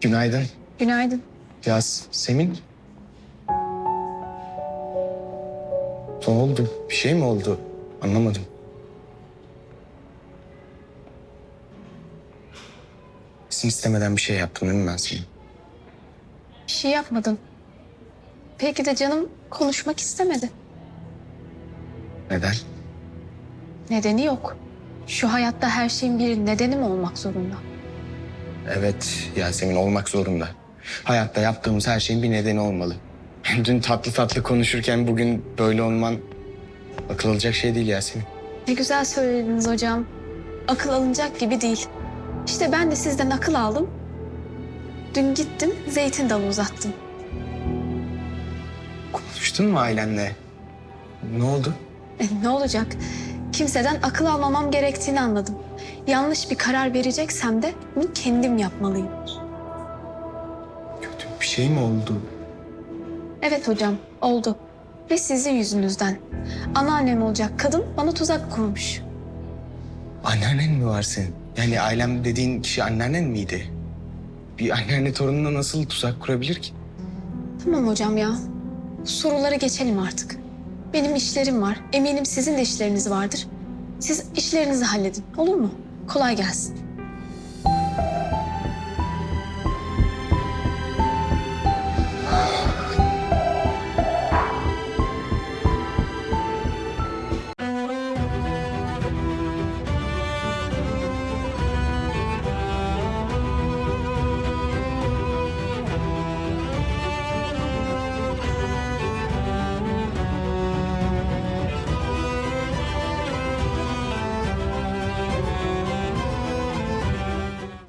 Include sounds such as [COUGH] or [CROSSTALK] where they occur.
Günaydın. Günaydın. Ya Semin. Ne oldu? Bir şey mi oldu? Anlamadım. Sen istemeden bir şey yaptım değil mi ben senin? Bir şey yapmadın. Belki de canım konuşmak istemedi. Neden? Nedeni yok. Şu hayatta her şeyin bir nedeni mi olmak zorunda? Evet Yasemin olmak zorunda. Hayatta yaptığımız her şeyin bir nedeni olmalı. [LAUGHS] Dün tatlı tatlı konuşurken bugün böyle olman akıl alacak şey değil Yasemin. Ne güzel söylediniz hocam. Akıl alınacak gibi değil. İşte ben de sizden akıl aldım. Dün gittim zeytin dalı uzattım. Konuştun mu ailenle? Ne oldu? E, ne olacak? Kimseden akıl almamam gerektiğini anladım. Yanlış bir karar vereceksem de bunu kendim yapmalıyım. Kötü bir şey mi oldu? Evet hocam, oldu. Ve sizin yüzünüzden. Anneannem olacak kadın bana tuzak kurmuş. Anneannen mi var senin? Yani ailem dediğin kişi anneannen miydi? Bir anneanne torununa nasıl tuzak kurabilir ki? Tamam hocam ya. Bu soruları geçelim artık. Benim işlerim var. Eminim sizin de işleriniz vardır. Siz işlerinizi halledin. Olur mu? Kolay gelsin.